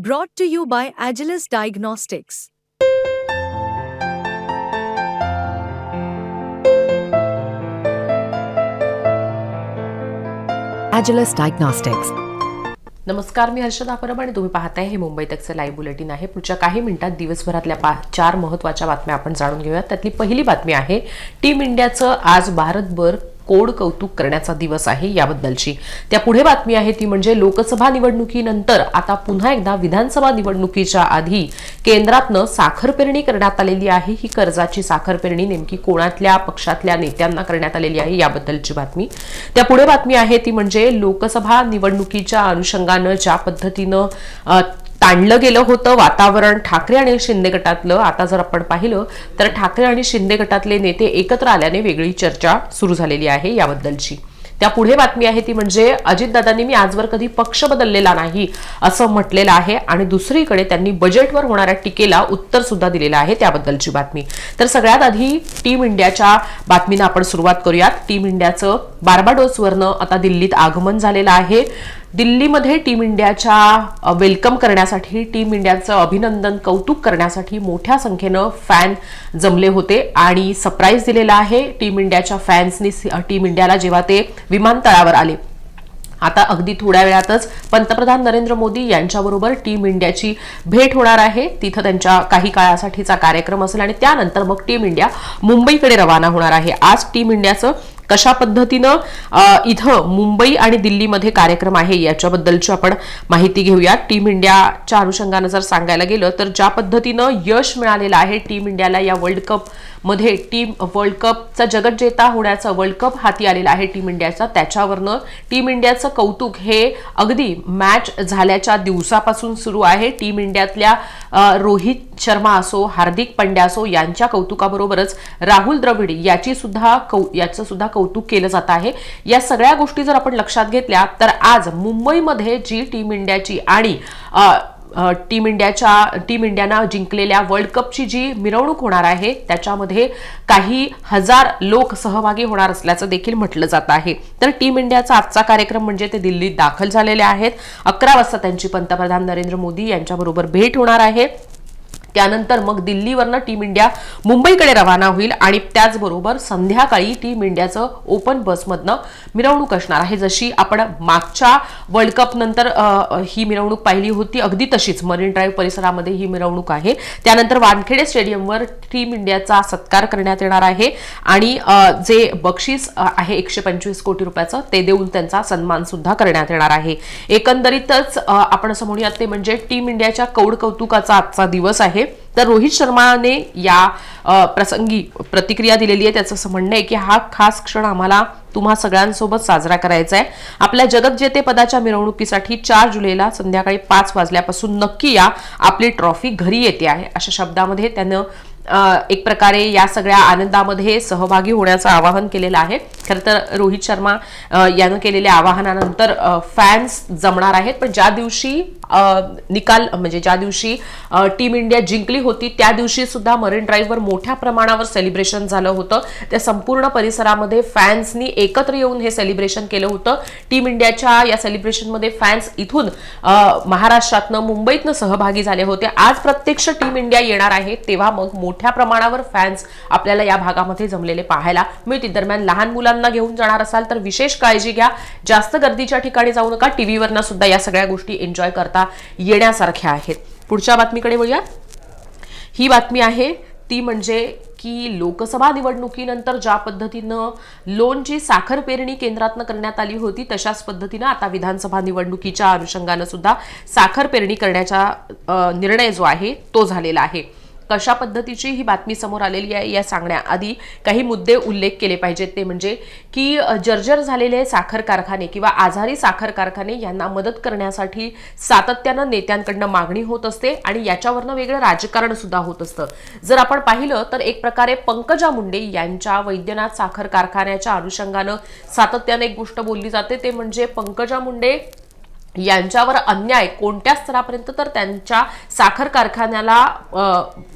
Brought to you by Agilus Diagnostics. Agilus Diagnostics. नमस्कार मी हर्षदा परब आणि तुम्ही पाहताय हे मुंबई तकचं लाईव्ह बुलेटिन आहे पुढच्या काही मिनिटात दिवसभरातल्या पा चार महत्त्वाच्या बातम्या आपण जाणून घेऊयात त्यातली पहिली बातमी आहे टीम इंडियाचं आज भारतभर कोड कौतुक करण्याचा दिवस आहे याबद्दलची. त्या पुढे बातमी आहे ती म्हणजे लोकसभा निवडणुकीनंतर आता पुन्हा एकदा विधानसभा निवडणुकीच्या आधी केंद्रातनं साखर पेरणी करण्यात आलेली आहे. ही कर्जाची साखर पेरणी नेमकी कोणातल्या पक्षातल्या नेत्यांना करण्यात आलेली आहे याबद्दलची बातमी. त्या पुढे बातमी आहे ती म्हणजे लोकसभा निवडणुकीच्या अनुषंगानं ज्या पद्धतीनं आणलं गेलं होतं वातावरण. ठाकरे आणि शिंदे गटातलं आता जर आपण पाहिलं तर ठाकरे आणि शिंदे गटातले नेते एकत्र आल्याने वेगळी चर्चा सुरू झालेली आहे याबद्दलची. त्या पुढे बातमी आहे ती म्हणजे अजितदादांनी मी आजवर कधी पक्ष बदललेला नाही असं म्हटलेलं आहे आणि दुसरीकडे त्यांनी बजेटवर होणाऱ्या टीकेला उत्तर सुद्धा दिलेलं आहे त्याबद्दलची बातमी. तर सगळ्यात आधी टीम इंडियाच्या बातमीनं आपण सुरुवात करूयात. टीम इंडियाचं बार्बाडोसवरनं आता दिल्लीत आगमन झालेलं आहे. दिल्लीमध्ये टीम इंडियाच्या वेलकम करण्यासाठी टीम इंडियाचं अभिनंदन कौतुक करण्यासाठी मोठ्या संख्येनं फॅन जमले होते आणि सरप्राईज दिलेला आहे टीम इंडियाच्या फॅन्सनी टीम इंडियाला जेव्हा ते विमानतळावर आले. आता अगदी थोड्या वेळातच पंतप्रधान नरेंद्र मोदी यांच्याबरोबर टीम इंडियाची भेट होणार आहे. तिथं त्यांच्या काही काळासाठीचा कार्यक्रम असेल आणि त्यानंतर मग टीम इंडिया मुंबईकडे रवाना होणार आहे. आज टीम इंडियाचं कशा पद्धतीनं इथं मुंबई आणि दिल्लीमध्ये कार्यक्रम आहे याच्याबद्दलची आपण माहिती घेऊया टीम इंडियाच्या अनुषंगानं जर सांगायला गेलं तर ज्या पद्धतीनं यश मिळालेलं आहे टीम इंडियाला या वर्ल्ड कपमध्ये टीम वर्ल्ड कपचा जगज्जेता होण्याचा वर्ल्ड कप हाती आलेला आहे टीम इंडियाचा त्याच्यावरनं टीम इंडियाचं कौतुक हे अगदी मॅच झाल्याच्या दिवसापासून सुरू आहे. टीम इंडियातल्या रोहित शर्मा असो हार्दिक पंड्या असो यांच्या कौतुकाबरोबरच राहुल द्रविड याची सुद्धा कौ याचं सुद्धा कौतुक केलं जात आहे. या सगळ्या गोष्टी जर आपण लक्षात घेतल्या तर आज मुंबईमध्ये जी टीम इंडियाची आणि टीम इंडियाच्या टीम इंडियानं जिंकलेल्या वर्ल्ड कपची जी मिरवणूक होणार आहे त्याच्यामध्ये काही हजार लोक सहभागी होणार असल्याचं देखील म्हटलं जात आहे. तर टीम इंडियाचा आजचा कार्यक्रम म्हणजे ते दिल्लीत दाखल झालेले आहेत. अकरा वाजता त्यांची पंतप्रधान नरेंद्र मोदी यांच्याबरोबर भेट होणार आहे. त्यानंतर मग दिल्लीवरनं टीम इंडिया मुंबईकडे रवाना होईल आणि त्याचबरोबर संध्याकाळी टीम इंडियाचं ओपन बसमधनं मिरवणूक असणार आहे. जशी आपण मागच्या वर्ल्ड कप नंतर ही मिरवणूक पाहिली होती अगदी तशीच मरीन ड्राईव्ह परिसरामध्ये ही मिरवणूक आहे. त्यानंतर वानखेडे स्टेडियमवर टीम इंडियाचा सत्कार करण्यात येणार आहे आणि जे बक्षीस आहे एकशे पंचवीस कोटी रुपयाचं ते देऊन त्यांचा सन्मान सुद्धा करण्यात येणार आहे. एकंदरीतच आपण असं म्हणूयात ते म्हणजे टीम इंडियाच्या कौड कौतुकाचा आजचा दिवस आहे. तर रोहित शर्माने या प्रसंगी प्रतिक्रिया दिलेली आहे. त्याचं असं म्हणणं आहे की हा खास क्षण आम्हाला तुम्हा सगळ्यांसोबत साजरा करायचा आहे. आपल्या जगतजेते पदाच्या मिरवणुकीसाठी चार जुलैला संध्याकाळी पाच वाजल्यापासून नक्की या आपली ट्रॉफी घरी येते आहे. अशा शब्दामध्ये त्यानं एक प्रकारे या सगळ्या आनंदामध्ये सहभागी होण्याचं आवाहन केलेलं आहे. खरं तर रोहित शर्मा यानं केलेल्या आवाहनानंतर फॅन्स जमणार आहेत. पण ज्या दिवशी निकाल म्हणजे ज्या दिवशी टीम इंडिया जिंकली होती त्या दिवशी सुद्धा मरीन ड्राईव्हवर मोठ्या प्रमाणावर सेलिब्रेशन झालं होतं. त्या संपूर्ण परिसरामध्ये फॅन्सनी एकत्र येऊन हे सेलिब्रेशन केलं होतं. टीम इंडियाच्या या सेलिब्रेशनमध्ये फॅन्स इथून महाराष्ट्रातनं मुंबईतनं सहभागी झाले होते. आज प्रत्यक्ष टीम इंडिया येणार आहे तेव्हा मग मोठ्या प्रमाणावर फॅन्स आपल्याला या भागामध्ये जमलेले पाहायला मिळतील. दरम्यान लहान मुलांना घेऊन जाणार असाल तर विशेष काळजी घ्या. जास्त गर्दीच्या ठिकाणी जाऊ नका. टीव्हीवरनं सुद्धा या सगळ्या गोष्टी एन्जॉय करता येण्यासारख्या आहेत. पुढच्या बातमीकडे वळूया ही बातमी आहे ती म्हणजे की लोकसभा निवडणुकीनंतर ज्या पद्धतीनं लोनची साखर पेरणी केंद्रातनं करण्यात आली होती तशाच पद्धतीनं आता विधानसभा निवडणुकीच्या अनुषंगानं सुद्धा साखर पेरणी करण्याचा निर्णय जो आहे तो झालेला आहे. कशा पद्धतीची ही बातमी समोर आलेली आहे या सांगण्याआधी काही मुद्दे उल्लेख केले पाहिजेत. ते म्हणजे की जर्जर झालेले साखर कारखाने किंवा आजारी साखर कारखाने यांना मदत करण्यासाठी सातत्यानं नेत्यांकडनं मागणी होत असते आणि याच्यावरनं वेगळं राजकारण सुद्धा होत असतं. जर आपण पाहिलं तर एक प्रकारे पंकजा मुंडे यांच्या वैद्यनाथ साखर कारखान्याच्या अनुषंगानं सातत्यानं एक गोष्ट बोलली जाते. ते म्हणजे पंकजा मुंडे यांच्यावर अन्याय कोणत्या स्तरापर्यंत तर त्यांच्या साखर कारखान्याला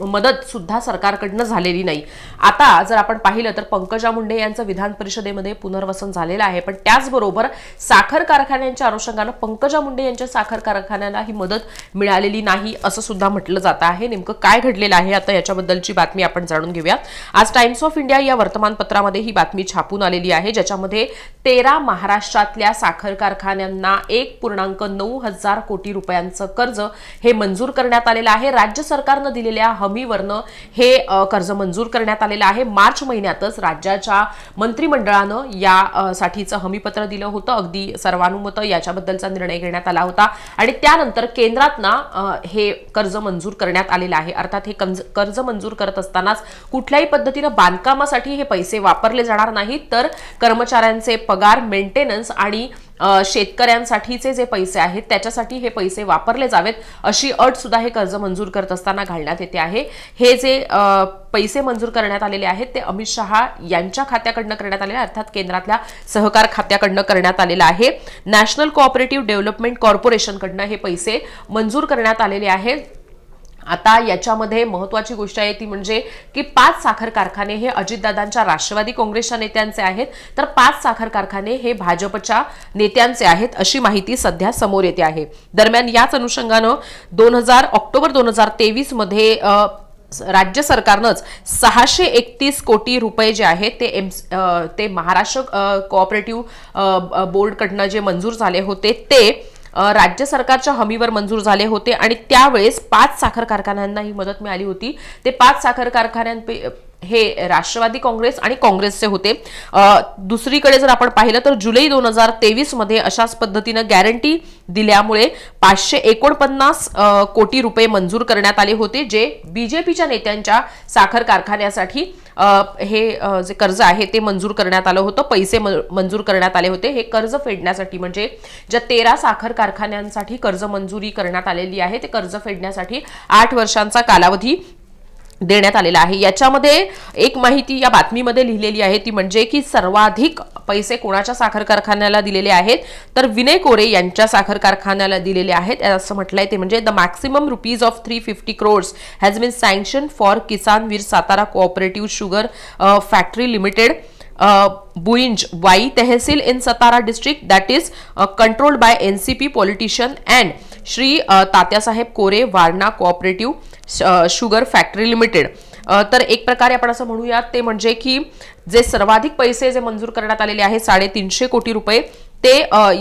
मदत सुद्धा सरकारकडनं झालेली नाही. आता जर आपण पाहिलं तर पंकजा मुंडे यांचं विधान परिषदेमध्ये पुनर्वसन झालेलं आहे. पण त्याचबरोबर साखर कारखान्यांच्या अनुषंगानं पंकजा मुंडे यांच्या साखर कारखान्याला ही मदत मिळालेली नाही असं सुद्धा म्हटलं जात आहे. नेमकं काय घडलेलं आहे आता याच्याबद्दलची बातमी आपण जाणून घेऊया आज टाइम्स ऑफ इंडिया या वर्तमानपत्रामध्ये ही बातमी छापून आलेली आहे ज्याच्यामध्ये तेरा महाराष्ट्रातल्या साखर कारखान्यांना एक पूर्ण पूर्णांक नऊ हजार कोटी रुपयांचं कर्ज हे मंजूर करण्यात आलेलं आहे. राज्य सरकारनं दिलेल्या हमीवरनं हे कर्ज मंजूर करण्यात आलेलं आहे. मार्च महिन्यातच राज्याच्या मंत्रिमंडळानं यासाठीचं हमीपत्र दिलं होतं. अगदी सर्वानुमत याच्याबद्दलचा निर्णय घेण्यात आला होता. आणि त्यानंतर केंद्रातनं हे कर्ज मंजूर करण्यात आलेलं आहे. अर्थात हे कंज- कर्ज मंजूर करत असतानाच कुठल्याही पद्धतीनं बांधकामासाठी हे पैसे वापरले जाणार नाहीत. तर कर्मचाऱ्यांचे पगार मेंटेनन्स आणि शेतकऱ्यांसाठीचे जे पैसे आहेत त्याच्यासाठी हे पैसे वापरले जावेत अशी अट सुद्धा हे कर्ज मंजूर करत असताना घालण्यात येते आहे. हे जे पैसे मंजूर करण्यात आलेले आहेत ते अमित शहा यांच्या खात्याकडनं करण्यात आलेले अर्थात केंद्रातल्या सहकार खात्याकडनं करण्यात आलेलं आहे. नॅशनल कोऑपरेटिव्ह डेव्हलपमेंट कॉर्पोरेशनकडनं हे पैसे मंजूर करण्यात आलेले आहेत. आता याच्यामध्ये महत्वाची गोष्ट आहे ती म्हणजे की पाच साखर कारखाने हे अजितदादांच्या राष्ट्रवादी काँग्रेसच्या नेत्यांचे आहेत. तर पाच साखर कारखाने हे भाजपच्या नेत्यांचे आहेत अशी माहिती सध्या समोर येते आहे. दरम्यान याच अनुषंगानं दोन हजार ऑक्टोबर दोन हजार तेवीसमध्ये राज्य सरकारनंच सहाशे एकतीस कोटी रुपये जे आहेत ते एम ते महाराष्ट्र कोऑपरेटिव्ह बोर्डकडनं जे मंजूर झाले होते ते राज्य सरकारच्या हमीवर मंजूर झाले होते आणि त्यावेळेस पाच साखर कारखान्यांना ही मदत मिळाली होती. ते पाच साखर कारखान्यांपै हे राष्ट्रवादी काँग्रेस आणि काँग्रेसचे होते. दुसरीकडे जर आपण पाहिलं तर जुलै दोन हजार तेवीसमध्ये अशाच पद्धतीनं गॅरंटी दिल्यामुळे पाचशे एकोणपन्नास कोटी रुपये मंजूर करण्यात आले होते जे बीजेपीच्या नेत्यांच्या साखर कारखान्यासाठी हे जे कर्ज आहे ते मंजूर करण्यात आलं होतं. पैसे म- मंजूर करण्यात आले होते. हे कर्ज फेडण्यासाठी म्हणजे ज्या तेरा साखर कारखान्यांसाठी कर्ज मंजुरी करण्यात आलेली आहे ते कर्ज फेडण्यासाठी आठ वर्षांचा कालावधी देण्यात आलेला आहे. याच्यामध्ये एक माहिती या बातमीमध्ये लिहिलेली आहे. ती म्हणजे की सर्वाधिक पैसे कोणाच्या साखर कारखान्याला दिलेले आहेत? तर विनय कोरे यांच्या साखर कारखान्याला दिलेले आहेत. असं म्हटलंय ते म्हणजे the maximum rupees of three fifty crores has been sanction for Kisan Veer Satara cooperative sugar factory limited Bhuinj Wai tehsil in Satara district that is controlled by N C P politician and Shri Tatyasaheb Kore Warana cooperative sugar factory limited तर एक प्रकारे आपण असं म्हणूयात ते म्हणजे की जे सर्वाधिक पैसे जे मंजूर करण्यात आलेले आहेत साडेतीनशे कोटी रुपये ते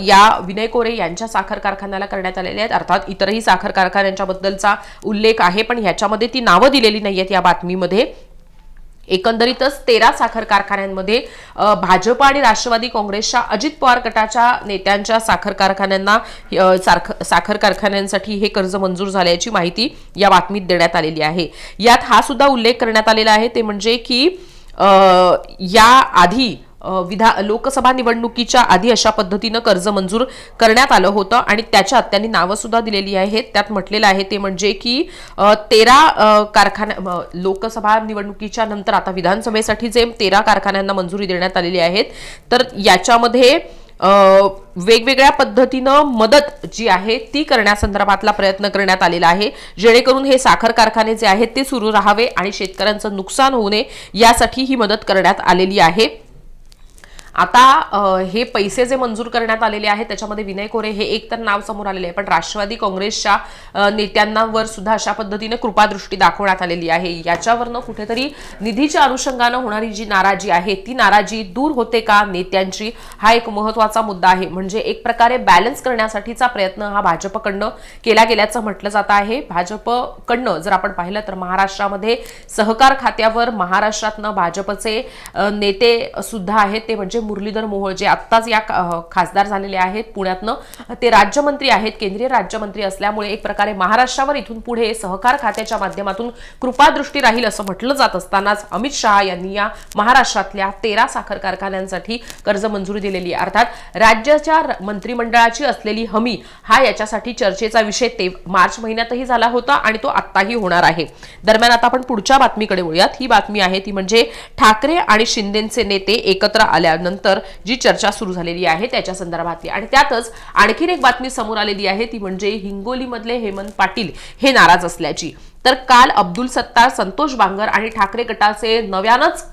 या विनय कोरे यांच्या साखर कारखान्याला करण्यात आलेले आहेत. अर्थात इतरही साखर कारखान्यांच्याबद्दलचा उल्लेख आहे पण ह्याच्यामध्ये ती नावं दिलेली नाही आहेत या बातमीमध्ये. एकंदरीतच तेरा साखर कारखान्यांमध्ये भाजप आणि राष्ट्रवादी काँग्रेसच्या अजित पवार गटाच्या नेत्यांच्या साखर कारखान्यांना साखर कारखान्यांसाठी हे कर्ज मंजूर झाल्याची माहिती या बातमीत देण्यात आलेली आहे. यात हा सुद्धा उल्लेख करण्यात आलेला आहे ते म्हणजे की या आधी विधा लोकसभा निवडणुकीच्या आधी अशा पद्धतीनं कर्ज मंजूर करण्यात आलं होतं आणि त्याच्यात त्यांनी नावं सुद्धा दिलेली आहेत. त्यात म्हटलेलं आहे. ते म्हणजे की तेरा कारखान्या लोकसभा निवडणुकीच्या नंतर आता विधानसभेसाठी जे तेरा कारखान्यांना मंजुरी देण्यात आलेली आहेत तर याच्यामध्ये वेगवेगळ्या पद्धतीनं मदत जी आहे ती करण्यासंदर्भातला प्रयत्न करण्यात आलेला आहे. जेणेकरून हे साखर कारखाने जे आहेत ते सुरू राहावे आणि शेतकऱ्यांचं नुकसान होऊ नये यासाठी ही मदत करण्यात आलेली आहे. आता हे पैसे जे मंजूर करण्यात आलेले आहेत त्याच्यामध्ये विनय कोरे हे एक तर नाव समोर आलेले आहे पण राष्ट्रवादी काँग्रेसच्या नेत्यांवर सुद्धा अशा पद्धतीने कृपादृष्टी दाखवण्यात आलेली आहे. याच्यावरनं कुठेतरी निधीच्या अनुषंगानं होणारी जी नाराजी आहे ती नाराजी दूर होते का नेत्यांची? हा एक महत्त्वाचा मुद्दा आहे. म्हणजे एक प्रकारे बॅलन्स करण्यासाठीचा प्रयत्न हा भाजपकडनं केला गेल्याचं म्हटलं जात आहे. भाजपकडनं जर आपण पाहिलं तर महाराष्ट्रामध्ये सहकार खात्यावर महाराष्ट्रातनं भाजपचे नेते सुद्धा आहेत. ते म्हणजे मुरलीधर मोहोळ जे आत्ताच या खासदार झालेले आहेत पुण्यातनं ते राज्यमंत्री आहेत केंद्रीय राज्यमंत्री असल्यामुळे एक प्रकारे महाराष्ट्रावर इथून पुढे सहकार खात्याच्या माध्यमातून कृपादृष्टी राहील असं म्हटलं जात असतानाच अमित शहा यांनी या महाराष्ट्रातल्या तेरा साखर कारखान्यांसाठी कर्ज मंजुरी दिलेली आहे. अर्थात राज्याच्या मंत्रिमंडळाची असलेली हमी हा याच्यासाठी चर्चेचा विषय ते मार्च महिन्यातही झाला होता आणि तो आत्ताही होणार आहे. दरम्यान आता आपण पुढच्या बातमीकडे वळूयात. ही बातमी आहे ती म्हणजे ठाकरे आणि शिंदेचे नेते एकत्र आल्यानंतर नंतर जी चर्चा सुरू झालेली आहे त्याच्या संदर्भातली. आणि त्यातच आणखीन एक बातमी समोर आलेली आहे ती म्हणजे हिंगोलीमधले हेमंत पाटील हे नाराज असल्याची. तर काल अब्दुल सत्तार संतोष बांगर आणि ठाकरे गटाचे नव्यानच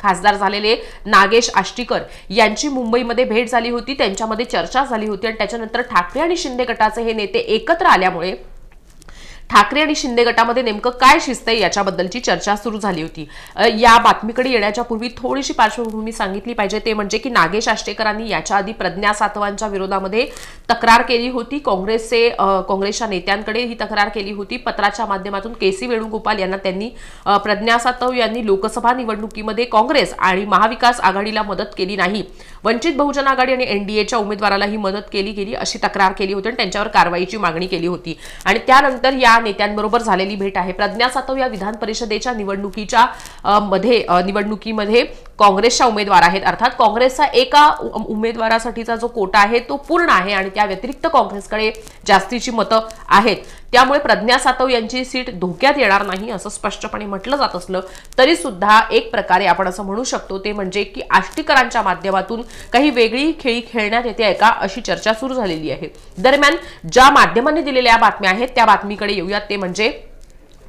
खासदार झालेले नागेश आष्टीकर यांची मुंबईमध्ये भेट झाली होती. त्यांच्यामध्ये चर्चा झाली होती आणि त्याच्यानंतर ठाकरे आणि शिंदे गटाचे हे नेते एकत्र आल्यामुळे ठाकरे आणि शिंदे गटामध्ये नेमकं काय शिस्त आहे याच्याबद्दलची चर्चा सुरू झाली होती. या बातमीकडे येण्याच्या पूर्वी थोडीशी पार्श्वभूमी सांगितली पाहिजे ते म्हणजे की नागेश आष्टेकरांनी याच्या आधी प्रज्ञा सातवांच्या विरोधामध्ये तक्रार केली होती. काँग्रेसचे काँग्रेसच्या नेत्यांकडे ही तक्रार केली होती. पत्राच्या माध्यमातून के सी वेणुगोपाल यांना त्यांनी प्रज्ञा सातव यांनी लोकसभा निवडणुकीमध्ये काँग्रेस आणि महाविकास आघाडीला मदत केली नाही. वंचित बहुजन आघाडी आणि एनडीएच्या उमेदवाराला ही मदत केली गेली अशी तक्रार केली होती आणि त्यांच्यावर कारवाईची मागणी केली होती. आणि त्यानंतर या नेत्यांबरोबर झालेली भेट आहे. प्रज्ञा सातव या विधान परिषदेच्या निवडणुकीच्या मध्ये निवडणुकीमध्ये काँग्रेसच्या उमेदवार आहेत. अर्थात काँग्रेसचा एका उ- उमेदवारासाठीचा जो कोटा आहे तो पूर्ण आहे आणि त्या व्यतिरिक्त काँग्रेसकडे जास्तीची मतं आहेत. त्यामुळे प्रज्ञा सातव यांची सीट धोक्यात येणार नाही असं स्पष्टपणे म्हटलं जात असलं तरी सुद्धा एक प्रकारे आपण असं म्हणू शकतो ते म्हणजे की आष्टीकरांच्या माध्यमातून काही वेगळी खेळी खेळण्यात येते आहे का अशी चर्चा सुरू झालेली आहे. दरम्यान ज्या माध्यमांनी दिलेल्या बातम्या आहेत त्या बातमीकडे येऊयात. ते म्हणजे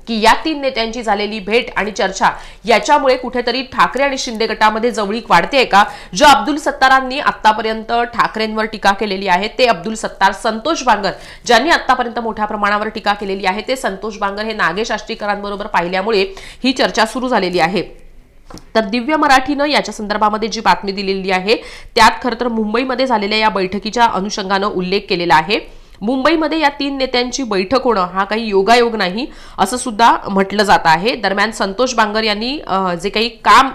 की या तीन नेत्यांची झालेली भेट आणि चर्चा याच्यामुळे कुठेतरी ठाकरे आणि शिंदे गटामध्ये जवळीक वाढते का? जो अब्दुल सत्तारांनी आतापर्यंत ठाकरेंवर टीका केलेली आहे ते अब्दुल सत्तार संतोष बांगर ज्यांनी आतापर्यंत मोठ्या प्रमाणावर टीका केलेली आहे ते संतोष बांगर हे नागेश आष्टीकरांबरोबर पाहिल्यामुळे ही चर्चा सुरू झालेली आहे. तर दिव्य मराठीनं याच्या संदर्भामध्ये जी बातमी दिलेली आहे त्यात खरं तर मुंबईमध्ये झालेल्या या बैठकीच्या अनुषंगानं उल्लेख केलेला आहे. मुंबईमध्ये या तीन नेत्यांची बैठक होणं हा काही योगायोग नाही असं सुद्धा म्हटलं जात आहे. दरम्यान संतोष बांगर यांनी जे काही काम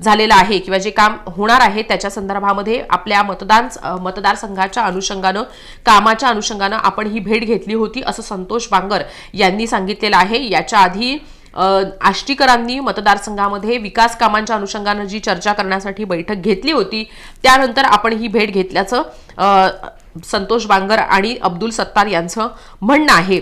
झालेलं आहे किंवा जे काम होणार आहे त्याच्या संदर्भामध्ये आपल्या मतदान मतदारसंघाच्या अनुषंगानं कामाच्या अनुषंगानं आपण ही भेट घेतली होती असं संतोष बांगर यांनी सांगितलेलं आहे. याच्या आधी आष्टीकरांनी मतदारसंघामध्ये विकास कामांच्या अनुषंगानं जी चर्चा करण्यासाठी बैठक घेतली होती त्यानंतर आपण ही भेट घेतल्याचं संतोष बांगर आणि अब्दुल सत्तार यांचं म्हणणं आहे.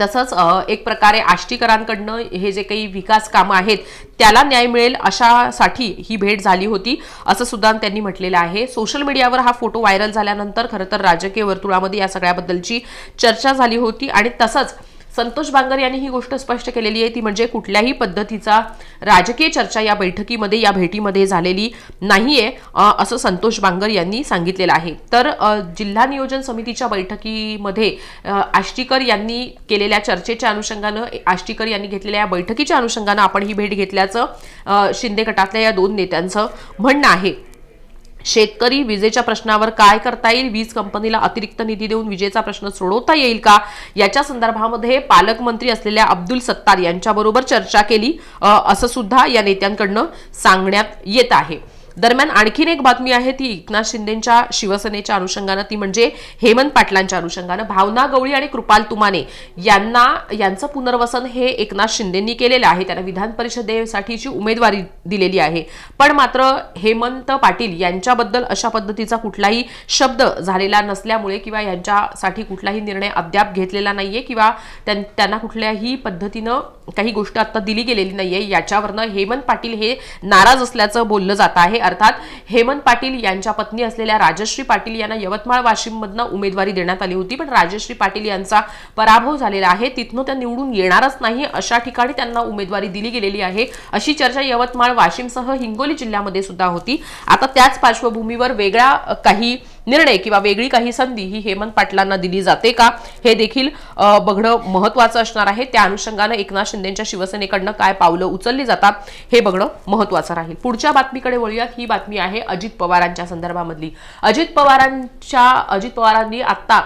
तसंच एक प्रकारे आष्टीकरांकडनं हे जे काही विकास कामं आहेत त्याला न्याय मिळेल अशासाठी ही भेट झाली होती असं सुद्धा त्यांनी म्हटलेलं आहे. सोशल मीडियावर हा फोटो व्हायरल झाल्यानंतर खरं तर राजकीय वर्तुळामध्ये या सगळ्याबद्दलची चर्चा झाली होती आणि तसंच संतोष बांगर यांनी ही गोष्ट स्पष्ट केलेली आहे. ती म्हणजे कुठल्याही पद्धतीचा राजकीय चर्चा या बैठकीमध्ये या भेटीमध्ये झालेली नाहीये आहे असं संतोष बांगर यांनी सांगितलेलं आहे. तर जिल्हा नियोजन समितीच्या बैठकीमध्ये आष्टीकर यांनी केलेल्या चर्चेच्या अनुषंगानं आष्टीकर यांनी घेतलेल्या या बैठकीच्या अनुषंगानं आपण ही भेट घेतल्याचं शिंदे गटातल्या या दोन नेत्यांचं म्हणणं आहे. शेतकरी विजेच्या प्रश्नावर काय करता येईल? वीज कंपनीला अतिरिक्त निधी देऊन विजेचा प्रश्न सोडवता येईल का? याच्या संदर्भामध्ये पालकमंत्री असलेल्या अब्दुल सत्तार यांच्याबरोबर चर्चा केली. असं सुद्धा या नेत्यांकडनं सांगण्यात येत आहे. दरम्यान आणखीन एक बातमी आहे ती एकनाथ शिंदेच्या शिवसेनेच्या अनुषंगानं. ती म्हणजे हेमंत पाटलांच्या अनुषंगानं. भावना गवळी आणि कृपाल तुमाने यांना यांचं पुनर्वसन हे एकनाथ शिंदेंनी केलेलं आहे. त्यांना विधान परिषदेसाठीची उमेदवारी दिलेली आहे. पण मात्र हेमंत पाटील यांच्याबद्दल अशा पद्धतीचा कुठलाही शब्द झालेला नसल्यामुळे किंवा यांच्यासाठी कुठलाही निर्णय अद्याप घेतलेला नाहीये किंवा त्यां- त्यांना कुठल्याही पद्धतीनं काही गोष्ट आता दिली गेलेली नाहीये याच्यावरनं हेमंत पाटील हे नाराज असल्याचं बोललं जात आहे. अर्थात हेमंत पाटील यांच्या पत्नी असलेल्या राजश्री पाटील यांना यवतमाळ वाशिममधनं उमेदवारी देण्यात आली होती. पण राजश्री पाटील यांचा पराभव झालेला आहे. तिथनं त्या निवडून येणारच नाही अशा ठिकाणी त्यांना उमेदवारी दिली गेलेली आहे. अशी चर्चा यवतमाळ वाशिमसह हिंगोली जिल्ह्यामध्ये सुद्धा होती. आता त्याच पार्श्वभूमीवर वेगळ्या काही निर्णय किंवा वेगळी काही संधी ही हेमंत पाटलांना दिली जाते का? हे देखील बघणं महत्वाचं असणार आहे. त्या अनुषंगानं एकनाथ शिंदेच्या शिवसेनेकडनं काय पावलं उचलली जातात हे बघणं महत्वाचं राहील. पुढच्या बातमीकडे वळूया ही बातमी आहे अजित पवारांच्या संदर्भामधली. अजित पवारांच्या अजित पवारांनी आत्ता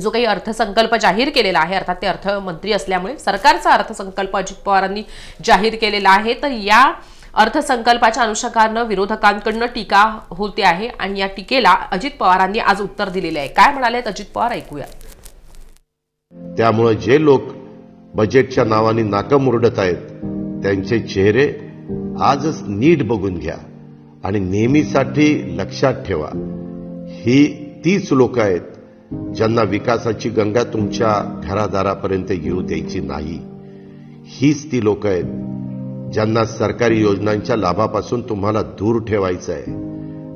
जो काही अर्थसंकल्प जाहीर केलेला आहे अर्थात ते अर्थमंत्री असल्यामुळे सरकारचा अर्थसंकल्प अजित पवारांनी जाहीर केलेला आहे. तर या अर्थसंकल्पाच्या अनुषंगानं विरोधकांकडनं टीका होते आहे आणि या टीकेला अजित पवारांनी आज उत्तर दिलेले आहे. काय म्हणाले अजित पवार? ऐकूया. त्यामुळे जे लोक बजेटच्या नावाने नाकं मुरडत आहेत त्यांचे चेहरे आजच नीट बघून घ्या आणि नेहमीसाठी लक्षात ठेवा. ही तीच लोक आहेत ज्यांना विकासाची गंगा तुमच्या घरादारापर्यंत येऊ द्यायची नाही. हीच ती लोक आहेत ज्यांना सरकारी योजनांच्या लाभापासून तुम्हाला दूर ठेवायचं आहे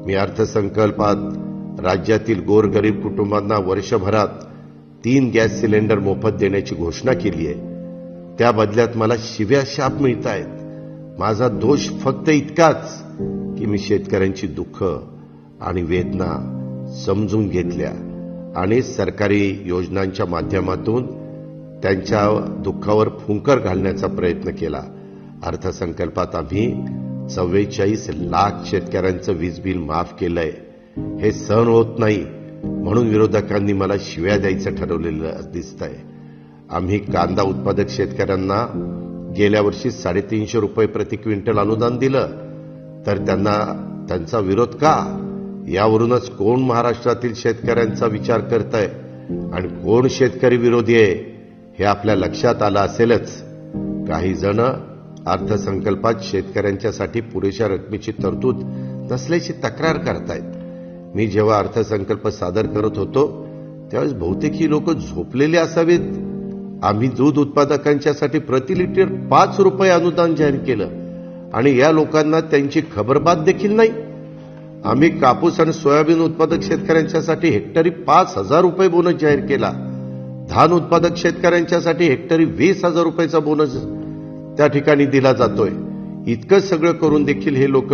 मी अर्थसंकल्पात राज्यातील गोरगरीब कुटुंबांना वर्षभरात तीन गॅस सिलेंडर मोफत देण्याची घोषणा केली आहे. त्या बदल्यात मला शिव्या शाप मिळत आहेत माझा दोष फक्त इतकाच की मी शेतकऱ्यांची दुःख आणि वेदना समजून घेतल्या आणि सरकारी योजनांच्या माध्यमातून त्यांच्या दुःखावर फुंकर घालण्याचा प्रयत्न केला. अर्थसंकल्पात आम्ही चव्वेचाळीस लाख शेतकऱ्यांचं वीज बिल माफ केलंय. हे सहन होत नाही. म्हणून विरोधकांनी मला शिव्या द्यायचं ठरवलेलं दिसतंय. आम्ही कांदा उत्पादक शेतकऱ्यांना गेल्या वर्षी साडेतीनशे रुपये प्रति क्विंटल अनुदान दिलं. तर त्यांना त्यांचा विरोध का? यावरूनच कोण महाराष्ट्रातील शेतकऱ्यांचा विचार करतंय? आणि कोण शेतकरी विरोधी आहे? हे आपल्या लक्षात आलं असेलच. काही जण अर्थसंकल्पात शेतकऱ्यांच्यासाठी पुरेशा रकमेची तरतूद नसल्याची तक्रार करतायत. मी जेव्हा अर्थसंकल्प सादर करत होतो त्यावेळेस बहुतेक ही लोक झोपलेले असावेत. आम्ही दूध उत्पादकांच्यासाठी प्रति लिटर पाच रुपये अनुदान जाहीर केलं आणि या लोकांना त्यांची खबरबात देखील नाही. आम्ही कापूस आणि सोयाबीन उत्पादक शेतकऱ्यांच्यासाठी हेक्टरी पाच हजार रुपये बोनस जाहीर केला. धान उत्पादक शेतकऱ्यांच्यासाठी हेक्टरी वीस हजार रुपयाचा बोनस त्या ठिकाणी दिला जातोय. इतकं सगळं करून देखील हे लोक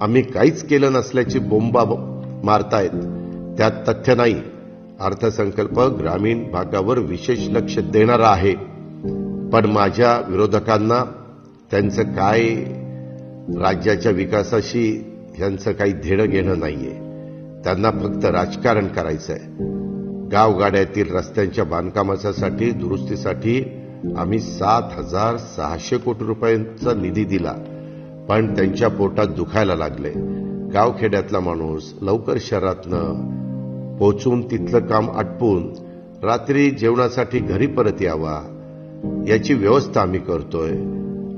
आम्ही काहीच केलं नसल्याची बोंबा मारतायत. त्यात तथ्य नाही. अर्थसंकल्प ग्रामीण भागावर विशेष लक्ष देणारा आहे. पण माझ्या विरोधकांना त्यांचं काय राज्याच्या विकासाशी यांचं काही धेणं घेणं नाहीये. त्यांना फक्त राजकारण करायचं आहे गावगाड्यातील रस्त्यांच्या बांधकामासाठी दुरुस्तीसाठी आम्ही सात हजार सहाशे कोटी रुपयांचा निधी दिला पण त्यांच्या पोटात दुखायला लागले. गावखेड्यातला माणूस लवकर शहरातनं पोचून तिथलं काम आटपून रात्री जेवणासाठी घरी परत यावा याची व्यवस्था आम्ही करतोय.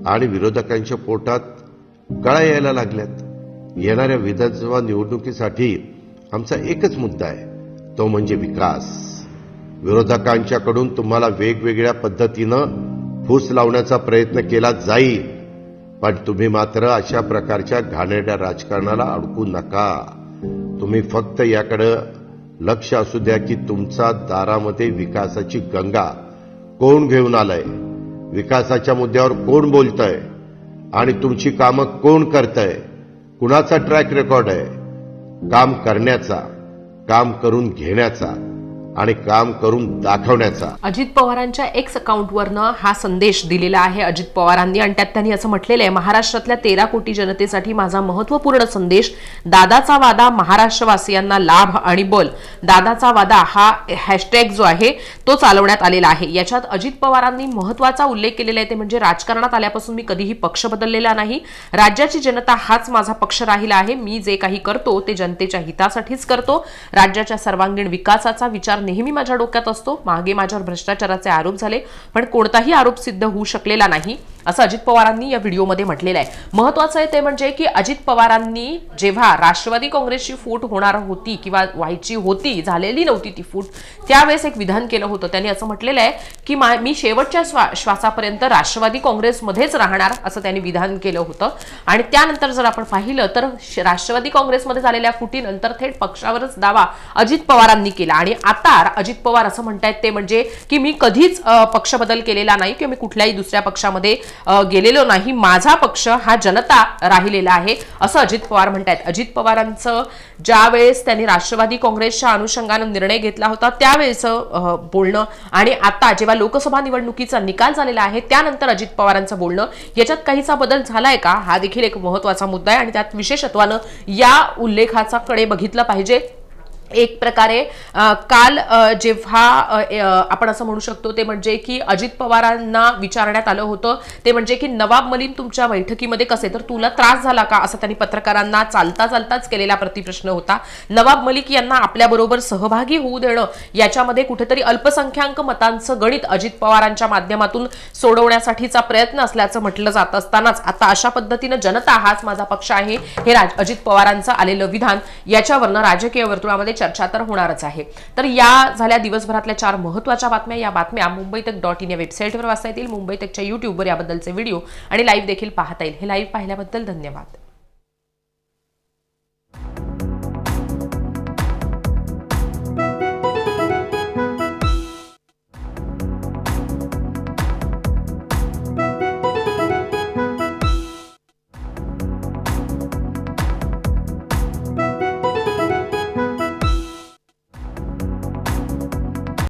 आणि विरोधकांच्या पोटात कळा यायला लागल्यात. येणाऱ्या विधानसभा निवडणुकीसाठी आमचा एकच मुद्दा आहे तो म्हणजे विकास. विरोधकांच्याकडून तुम्हाला वेगवेगळ्या पद्धतीनं फूस लावण्याचा प्रयत्न केला जाईल. पण तुम्ही मात्र अशा प्रकारच्या घाणेरड्या राजकारणाला अडकू नका. तुम्ही फक्त याकडे लक्ष असू द्या की तुमचा दारामध्ये विकासाची गंगा कोण घेऊन आलंय? विकासाच्या मुद्द्यावर कोण बोलतंय? आणि तुमची कामं कोण करतंय? कुणाचा ट्रॅक रेकॉर्ड आहे? काम करण्याचा काम करून घेण्याचा. आणि काम करून दाखवण्याचा. अजित पवारांच्या एक्स अकाउंटवरनं हा संदेश दिलेला आहे अजित पवारांनी. आणि त्यात त्यांनी असं म्हटलेलं आहे महाराष्ट्रातल्या तेरा कोटी जनतेसाठी माझा महत्त्वपूर्ण संदेश दादाचा वादा महाराष्ट्रवासियांना लाभ आणि बल. दादाचा वादा हा हॅशटॅग जो आहे तो चालवण्यात आलेला आहे. याच्यात अजित पवारांनी महत्त्वाचा उल्लेख केलेला आहे ते म्हणजे राजकारणात आल्यापासून मी कधीही पक्ष बदललेला नाही. राज्याची जनता हाच माझा पक्ष राहिला आहे. मी जे काही करतो ते जनतेच्या हितासाठीच करतो. राज्याच्या सर्वांगीण विकासाचा विचार नेहमी माझ्या डोक्यात असतो. मागे माझ्यावर भ्रष्टाचाराचे आरोप झाले पण कोणताही आरोप सिद्ध होऊ शकलेला नाही असं अजित पवारांनी या व्हिडिओमध्ये म्हटलेलं आहे. महत्वाचं आहे ते म्हणजे की अजित पवारांनी जेव्हा राष्ट्रवादी काँग्रेसची फूट होणार होती किंवा व्हायची होती झालेली नव्हती ती फूट त्यावेळेस एक विधान केलं होतं. त्यांनी असं म्हटलेलं आहे की मा- मी शेवटच्या श्वा श्वासापर्यंत राष्ट्रवादी काँग्रेसमध्येच राहणार असं त्यांनी विधान केलं होतं. आणि त्यानंतर जर आपण पाहिलं तर राष्ट्रवादी काँग्रेसमध्ये झालेल्या फुटीनंतर थेट पक्षावरच दावा अजित पवारांनी केला. आणि आता अजित पवार असं म्हणतायत ते म्हणजे की मी कधीच पक्ष बदल केलेला नाही किंवा मी कुठल्याही दुसऱ्या पक्षामध्ये गेलेलो नाही. माझा पक्ष हा जनता राहिलेला आहे असं अजित पवार म्हणतायत. अजित पवारांचं ज्या वेळेस त्यांनी राष्ट्रवादी काँग्रेसच्या अनुषंगानं निर्णय घेतला होता त्यावेळेस बोलणं आणि आता जेव्हा लोकसभा निवडणुकीचा निकाल झालेला आहे त्यानंतर अजित पवारांचं बोलणं याच्यात काहीसा बदल झालाय का? हा देखील एक महत्त्वाचा मुद्दा आहे आणि त्यात विशेषत्वानं या उल्लेखाचा कडे बघितलं पाहिजे. एक प्रकारे काल जेव्हा आपण असं म्हणू शकतो ते म्हणजे की अजित पवारांना विचारण्यात आलं होतं. ते म्हणजे की नवाब मलिन तुमच्या बैठकीमध्ये कसे? तर तुला त्रास झाला का? असं त्यांनी पत्रकारांना चालता चालताच केलेला प्रतिप्रश्न होता. नवाब मलिक यांना आपल्याबरोबर सहभागी होऊ देणं याच्यामध्ये कुठेतरी अल्पसंख्याक मतांचं गणित अजित पवारांच्या माध्यमातून सोडवण्यासाठीचा प्रयत्न असल्याचं म्हटलं जात असतानाच आता अशा पद्धतीनं जनता हाच माझा पक्ष आहे हे राज अजित पवारांचं आलेलं विधान. याच्यावरनं राजकीय वर्तुळामध्ये चर्चा तर होणारच आहे. तर या झाल्या दिवसभरातल्या चार महत्त्वाच्या बातम्या या बातम्या मुंबई तक डॉट इन या वेबसाईटवर वाचता येतील मुंबई तकच्या युट्यूबवर याबद्दलचे व्हिडिओ आणि लाईव्ह देखील पाहता येईल. हे लाईव्ह पाहिल्याबद्दल धन्यवाद.